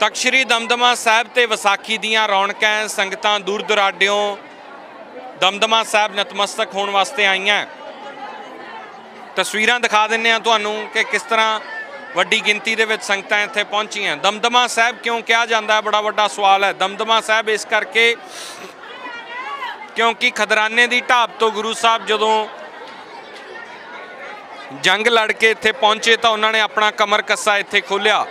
ਤਖਤ ਸ੍ਰੀ ਦਮਦਮਾ ਸਾਹਿਬ ਤੇ ਵਿਸਾਖੀ ਦੀਆਂ ਰੌਣਕਾਂ ਸੰਗਤਾਂ ਦੂਰ ਦੁਰਾਡਿਓਂ ਦਮਦਮਾ ਸਾਹਿਬ ਨਤਮਸਤਕ ਹੋਣ ਵਾਸਤੇ ਆਈਆਂ। ਤਸਵੀਰਾਂ ਦਿਖਾ ਦਿੰਨੇ ਆ ਤੁਹਾਨੂੰ ਕਿ ਕਿਸ ਤਰ੍ਹਾਂ ਵੱਡੀ ਗਿਣਤੀ ਦੇ ਵਿੱਚ ਸੰਗਤਾਂ ਇੱਥੇ ਪਹੁੰਚੀਆਂ। ਦਮਦਮਾ ਸਾਹਿਬ ਕਿਉਂ ਕਿਹਾ ਜਾਂਦਾ ਹੈ? ਬੜਾ ਵੱਡਾ ਸਵਾਲ ਹੈ। ਦਮਦਮਾ ਸਾਹਿਬ ਇਸ ਕਰਕੇ ਕਿਉਂਕਿ ਖਦਰਾਨੇ ਦੀ ਢਾਬ ਤੋਂ ਗੁਰੂ ਸਾਹਿਬ ਜਦੋਂ ਜੰਗ ਲੜ ਕੇ ਇੱਥੇ ਪਹੁੰਚੇ ਤਾਂ ਉਹਨਾਂ ਨੇ ਆਪਣਾ ਕਮਰ ਕੱਸਾ ਇੱਥੇ ਖੋਲਿਆ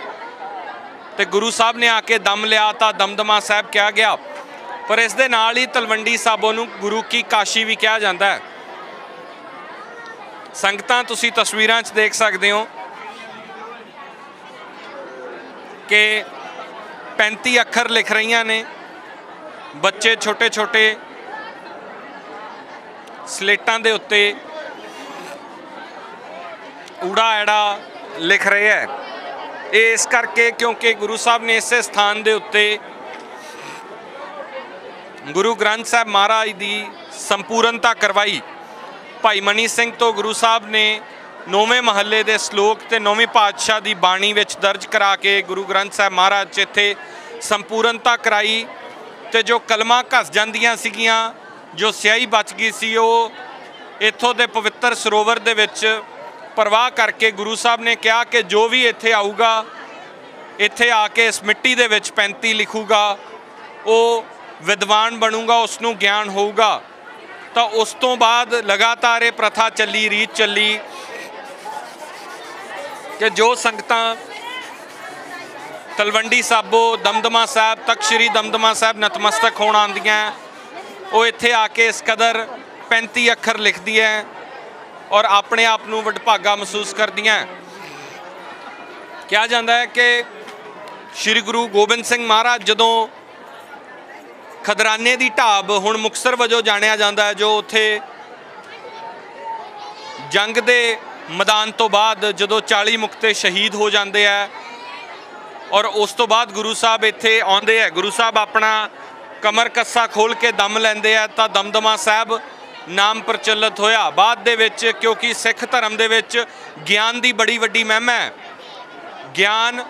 ਤੇ ਗੁਰੂ ਸਾਹਿਬ ਨੇ ਆ ਕੇ ਦਮ ਲਿਆ ਤਾਂ ਦਮਦਮਾ ਸਾਹਿਬ ਕਿਹਾ ਗਿਆ। ਪਰ ਇਸ ਦੇ ਨਾਲ ਹੀ ਤਲਵੰਡੀ ਸਾਬੋ ਨੂੰ ਗੁਰੂ ਕੀ ਕਾਸ਼ੀ ਵੀ ਕਿਹਾ ਜਾਂਦਾ ਹੈ। ਸੰਗਤਾਂ, ਤੁਸੀਂ ਤਸਵੀਰਾਂ 'ਚ ਦੇਖ ਸਕਦੇ ਹੋ ਕਿ 35 ਅੱਖਰ ਲਿਖ ਰਹੀਆਂ ਨੇ। ਬੱਚੇ ਛੋਟੇ ਛੋਟੇ ਸਲੇਟਾਂ ਦੇ ਉੱਤੇ ਊੜਾ ਐੜਾ ਲਿਖ ਰਹੇ ਹੈ। ਇਸ ਕਰਕੇ ਕਿਉਂਕਿ ਗੁਰੂ ਸਾਹਿਬ ਨੇ ਇਸੇ ਸਥਾਨ ਦੇ ਉੱਤੇ ਗੁਰੂ ਗ੍ਰੰਥ ਸਾਹਿਬ ਮਹਾਰਾਜ ਦੀ ਸੰਪੂਰਨਤਾ ਕਰਵਾਈ। ਭਾਈ ਮਨੀ ਸਿੰਘ ਤੋਂ ਗੁਰੂ ਸਾਹਿਬ ਨੇ ਨੌਵੇਂ ਮਹੱਲੇ ਦੇ ਸ਼ਲੋਕ ਤੇ ਨੌਵੇਂ ਪਾਤਸ਼ਾਹ ਦੀ ਬਾਣੀ ਵਿੱਚ ਦਰਜ ਕਰਾ ਕੇ ਗੁਰੂ ਗ੍ਰੰਥ ਸਾਹਿਬ ਮਹਾਰਾਜ 'ਚ ਇੱਥੇ ਸੰਪੂਰਨਤਾ ਕਰਾਈ ਤੇ ਜੋ ਕਲਮਾਂ ਘਸ ਜਾਂਦੀਆਂ ਸੀਗੀਆਂ, ਜੋ ਸਿਆਹੀ ਬਚ ਗਈ ਸੀ, ਉਹ ਇੱਥੋਂ ਦੇ ਪਵਿੱਤਰ ਸਰੋਵਰ ਦੇ ਵਿੱਚ ਪ੍ਰਵਾਹ ਕਰਕੇ ਗੁਰੂ ਸਾਹਿਬ ਨੇ ਕਿਹਾ ਕਿ ਜੋ ਵੀ ਇੱਥੇ ਆਊਗਾ, ਇੱਥੇ ਆ ਕੇ ਇਸ ਮਿੱਟੀ ਦੇ ਵਿੱਚ 35 ਲਿਖੂਗਾ, ਉਹ ਵਿਦਵਾਨ ਬਣੂਗਾ ਉਸ ਨੂੰ ਗਿਆਨ ਹੋਊਗਾ। ਤਾਂ ਉਸ ਤੋਂ ਬਾਅਦ ਲਗਾਤਾਰ ਇਹ ਪ੍ਰਥਾ ਚੱਲੀ, ਰੀਤ ਚੱਲੀ ਕਿ ਜੋ ਸੰਗਤਾਂ ਤਲਵੰਡੀ ਸਾਬੋ, ਦਮਦਮਾ ਸਾਹਿਬ ਤੱਕ, ਸ੍ਰੀ ਦਮਦਮਾ ਸਾਹਿਬ ਨਤਮਸਤਕ ਹੋਣ ਆਉਂਦੀਆਂ, ਉਹ ਇੱਥੇ ਆ ਕੇ ਇਸ ਕਦਰ 35 ਅੱਖਰ ਲਿਖਦੀ ਹੈ। ਔਰ ਆਪਣੇ ਆਪ ਨੂੰ ਵਡਭਾਗਾ ਮਹਿਸੂਸ ਕਰਦੀਆਂ ਕਿਹਾ ਜਾਂਦਾ ਹੈ ਕਿ ਸ੍ਰੀ ਗੁਰੂ ਗੋਬਿੰਦ ਸਿੰਘ ਮਹਾਰਾਜ ਜਦੋਂ ਖਦਰਾਨੇ ਦੀ ਢਾਬ ਹੁਣ ਮੁਕਸਰ ਵਜੋਂ ਜਾਣਿਆ ਜਾਂਦਾ ਹੈ, ਜੋ ਉੱਥੇ ਜੰਗ ਦੇ ਮੈਦਾਨ ਤੋਂ ਬਾਅਦ ਜਦੋਂ 40 ਮੁਕਤੇ ਸ਼ਹੀਦ ਹੋ ਜਾਂਦੇ ਆ ਔਰ ਉਸ ਤੋਂ ਬਾਅਦ ਗੁਰੂ ਸਾਹਿਬ ਇੱਥੇ ਆਉਂਦੇ ਆ ਗੁਰੂ ਸਾਹਿਬ ਆਪਣਾ ਕਮਰ ਕੱਸਾ ਖੋਲ ਕੇ ਦਮ ਲੈਂਦੇ ਆ ਤਾਂ ਦਮਦਮਾ ਸਾਹਿਬ ਨਾਮ ਪ੍ਰਚਲਿਤ ਹੋਇਆ। ਬਾਅਦ ਦੇ ਵਿੱਚ ਕਿਉਂਕਿ ਸਿੱਖ ਧਰਮ ਦੇ ਵਿੱਚ ਗਿਆਨ ਦੀ ਬੜੀ ਵੱਡੀ ਮਹਿਮਾ ਹੈ। ਗਿਆਨ,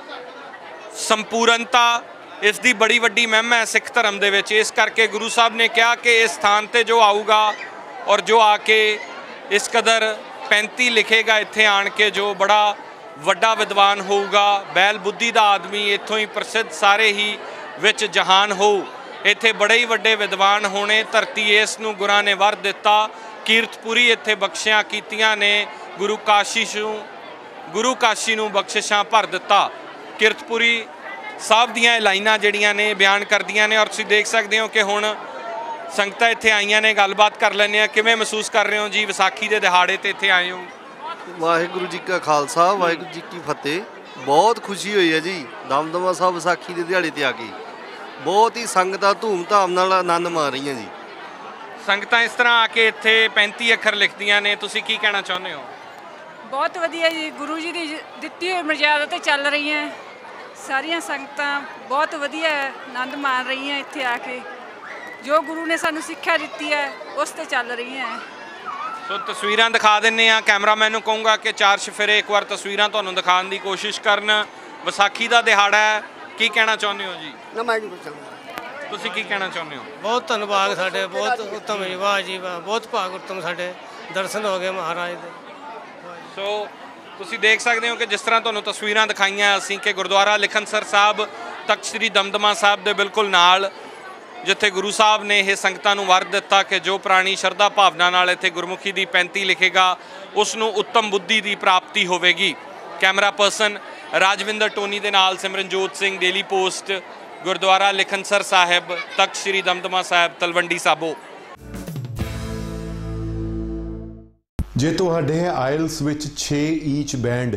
ਸੰਪੂਰਨਤਾ ਇਸ ਦੀ ਬੜੀ ਵੱਡੀ ਮਹਿਮਾ ਹੈ ਸਿੱਖ ਧਰਮ ਦੇ ਵਿੱਚ। ਇਸ ਕਰਕੇ ਗੁਰੂ ਸਾਹਿਬ ਨੇ ਕਿਹਾ ਕਿ ਇਸ ਸਥਾਨ ਤੇ ਜੋ ਆਊਗਾ ਔਰ ਜੋ ਆ ਕੇ ਇਸ ਕਦਰ 35 ਲਿਖੇਗਾ, ਇੱਥੇ ਆਣ ਕੇ ਜੋ ਬੜਾ ਵੱਡਾ ਵਿਦਵਾਨ ਹੋਊਗਾ, ਬੈਲ ਬੁੱਧੀ ਦਾ ਆਦਮੀ ਇੱਥੋਂ ਹੀ ਪ੍ਰਸਿੱਧ ਸਾਰੇ ਹੀ ਵਿੱਚ ਜਹਾਨ ਹੋਊ। ਇੱਥੇ ਬੜੇ ਹੀ ਵੱਡੇ ਵਿਦਵਾਨ ਹੋਣੇ, ਧਰਤੀ ਇਸ ਨੂੰ ਗੁਰਾਂ ਨੇ ਵਰ ਦਿੱਤਾ। ਕੀਰਤਪੁਰੀ ਇੱਥੇ ਬਖਸ਼ਿਆਂ ਕੀਤੀਆਂ ਨੇ, ਗੁਰੂ ਕਾਸ਼ੀ ਨੂੰ ਗੁਰੂ ਕਾਸ਼ੀ ਨੂੰ ਬਖਸ਼ਿਸ਼ਾਂ ਭਰ ਦਿੱਤਾ। ਕੀਰਤਪੁਰੀ ਸਾਹਿਬ ਦੀਆਂ ਇਹ ਲਾਈਨਾਂ ਜਿਹੜੀਆਂ ਨੇ, ਬਿਆਨ ਕਰਦੀਆਂ ਨੇ, ਔਰ ਤੁਸੀਂ ਦੇਖ ਸਕਦੇ ਹੋ ਕਿ ਹੁਣ ਸੰਗਤਾਂ ਇੱਥੇ ਆਈਆਂ ਨੇ, ਗੱਲਬਾਤ ਕਰ ਲੈਂਦੇ ਆ ਕਿਵੇਂ ਮਹਿਸੂਸ ਕਰ ਰਹੇ ਹੋ ਜੀ ਵਿਸਾਖੀ ਦੇ ਦਿਹਾੜੇ ਤੇ ਇੱਥੇ ਆਏ ਹੋ? ਵਾਹਿਗੁਰੂ ਜੀ ਕਾ ਖਾਲਸਾ, ਵਾਹਿਗੁਰੂ ਜੀ ਕੀ ਫਤਿਹ। ਬਹੁਤ ਖੁਸ਼ੀ ਹੋਈ ਹੈ ਜੀ, ਦਮਦਮਾ ਸਾਹਿਬ ਵਿਸਾਖੀ ਦੇ ਦਿਹਾੜੇ ਤੇ ਆ ਕੇ ਬਹੁਤ ਹੀ ਸੰਗਤਾਂ ਧੂਮ-ਧਾਮ ਨਾਲ ਆਨੰਦ ਮਾਣ ਰਹੀਆਂ ਜੀ। ਸੰਗਤਾਂ ਇਸ ਤਰ੍ਹਾਂ ਆ ਕੇ ਇੱਥੇ 35 ਅੱਖਰ ਲਿਖਦੀਆਂ ਨੇ ਤੁਸੀਂ ਕੀ ਕਹਿਣਾ ਚਾਹੁੰਦੇ ਹੋ? ਬਹੁਤ ਵਧੀਆ ਜੀ ਗੁਰੂ ਜੀ ਦੀ ਦਿੱਤੀ ਹੋਈ ਮਰਜ਼ਾਦਾ ਤੇ ਚੱਲ ਰਹੀਆਂ। ਸਾਰੀਆਂ ਸੰਗਤਾਂ ਬਹੁਤ ਵਧੀਆ ਆਨੰਦ ਮਾਣ ਰਹੀਆਂ ਇੱਥੇ ਆ ਕੇ। ਜੋ ਗੁਰੂ ਨੇ ਸਾਨੂੰ ਸਿੱਖਿਆ ਦਿੱਤੀ ਹੈ ਉਸ ਤੇ ਚੱਲ ਰਹੀਆਂ। ਸੋ ਤਸਵੀਰਾਂ ਦਿਖਾ ਦਿੰਨੇ ਆ ਕੈਮਰਾਮੈਨ ਨੂੰ ਕਹੂੰਗਾ ਕਿ ਚਾਰ ਸ਼ਫੇਰੇ ਇੱਕ ਵਾਰ ਤਸਵੀਰਾਂ ਤੁਹਾਨੂੰ ਦਿਖਾਉਣ ਦੀ ਕੋਸ਼ਿਸ਼ ਕਰਨ। ਵਿਸਾਖੀ ਦਾ ਦਿਹਾੜਾ ਹੈ। ਕੀ ਕਹਿਣਾ ਚਾਹੁੰਦੇ ਹੋ ਜੀ? ਨਾ ਮੈਂ ਨਹੀਂ ਪੁੱਛਾਂਗਾ ਤੁਸੀਂ ਕੀ ਕਹਿਣਾ ਚਾਹੁੰਦੇ ਹੋ? ਬਹੁਤ ਧੰਨਵਾਦ ਸਾਡੇ ਬਹੁਤ ਉੱਤਮ ਜੀ ਵਾਹ ਜੀ ਵਾਹ ਬਹੁਤ ਭਾਗ ਉੱਤਮ ਸਾਡੇ ਦਰਸ਼ਨ ਹੋ ਗਏ ਮਹਾਰਾਜ ਦੇ। ਸੋ ਤੁਸੀਂ ਦੇਖ ਸਕਦੇ ਹੋ ਕਿ ਜਿਸ ਤਰ੍ਹਾਂ ਤੁਹਾਨੂੰ ਤਸਵੀਰਾਂ ਦਿਖਾਈਆਂ ਅਸੀਂ ਕਿ ਗੁਰਦੁਆਰਾ ਲਿਖਨਸਰ ਸਾਹਿਬ ਤਖਤ ਸ੍ਰੀ ਦਮਦਮਾ ਸਾਹਿਬ ਦੇ ਬਿਲਕੁਲ ਨਾਲ ਜਿੱਥੇ ਗੁਰੂ ਸਾਹਿਬ ਨੇ ਇਹ ਸੰਗਤਾਂ ਨੂੰ ਵਰ ਦਿੱਤਾ ਕਿ ਜੋ ਪ੍ਰਾਣੀ ਸ਼ਰਧਾ ਭਾਵਨਾ ਨਾਲ ਇੱਥੇ ਗੁਰਮੁਖੀ ਦੀ 35 ਲਿਖੇਗਾ ਉਸ ਨੂੰ ਉੱਤਮ ਬੁੱਧੀ ਦੀ ਪ੍ਰਾਪਤੀ ਹੋਵੇਗੀ। ਕੈਮਰਾ ਪਰਸਨ ਰਾਜਵਿੰਦਰ ਟੋਨੀ ਦੇ ਨਾਲ ਸਿਮਰਨਜੋਤ ਸਿੰਘ ਡੇਲੀ ਪੋਸਟ ਗੁਰਦੁਆਰਾ ਲਿਖਨਸਰ ਸਾਹਿਬ, ਤਖਤ ਸ੍ਰੀ ਦਮਦਮਾ ਸਾਹਿਬ, ਤਲਵੰਡੀ ਸਾਬੋ। ਜੇ ਤੁਹਾਡੇ ਆਇਲਸ ਵਿੱਚ 6 ਈਚ ਬੈਂਡ